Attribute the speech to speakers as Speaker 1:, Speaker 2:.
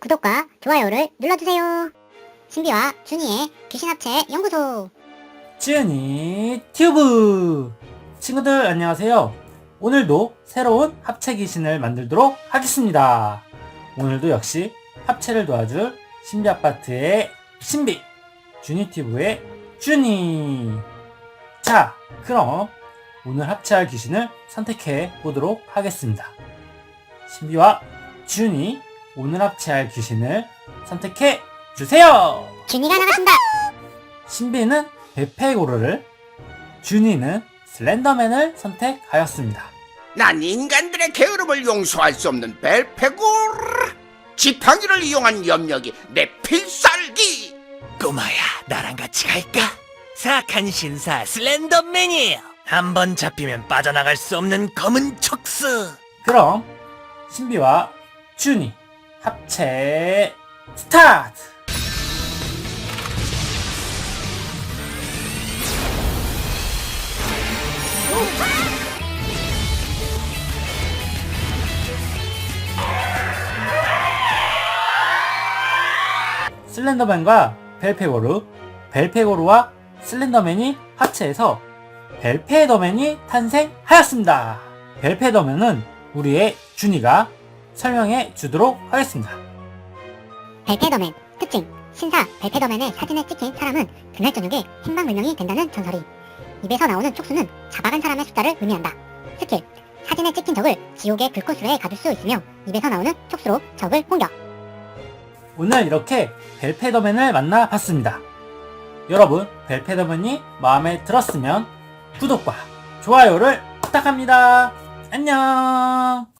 Speaker 1: 구독과 좋아요를 눌러주세요. 신비와 준이의 귀신합체 연구소.
Speaker 2: 지은이 튜브. 친구들 안녕하세요. 오늘도 새로운 합체 귀신을 만들도록 하겠습니다. 오늘도 역시 합체를 도와줄 신비 아파트의 신비 준이 튜브의 준이. 자 그럼 오늘 합체할 귀신을 선택해 보도록 하겠습니다. 신비와 준이 오늘 합체할 귀신을 선택해 주세요
Speaker 1: 준이가 나갔습니다.
Speaker 2: 신비는 베페고르를, 준이는 슬렌더맨을 선택하였습니다.
Speaker 3: 난 인간들의 게으름을 용서할 수 없는 벨페고르 지팡이를 이용한 염력이 내 필살기
Speaker 4: 꼬마야, 나랑 같이 갈까? 사악한 신사 슬렌더맨이에요. 한 번 잡히면 빠져나갈 수 없는 검은 촉수.
Speaker 2: 그럼 신비와 준이 합체 스타트! 슬렌더맨과 벨페고르, 벨페고르와 슬렌더맨이 합체해서 벨페더맨이 탄생하였습니다. 벨페더맨은 우리의 준이가 설명해 주도록 하겠습니다.
Speaker 1: 벨페더맨 특징 신사 벨페더맨의 사진에 찍힌 사람은 그날 저녁에 행방불명이 된다는 전설이 입에서 나오는 촉수는 잡아간 사람의 숫자를 의미한다. 스킬 사진에 찍힌 적을 지옥의 불꽃수레에 가둘 수 있으며 입에서 나오는 촉수로 적을 공격.
Speaker 2: 오늘 이렇게 벨페더맨을 만나봤습니다. 여러분, 벨페더맨이 마음에 들었으면 구독과 좋아요를 부탁합니다. 안녕!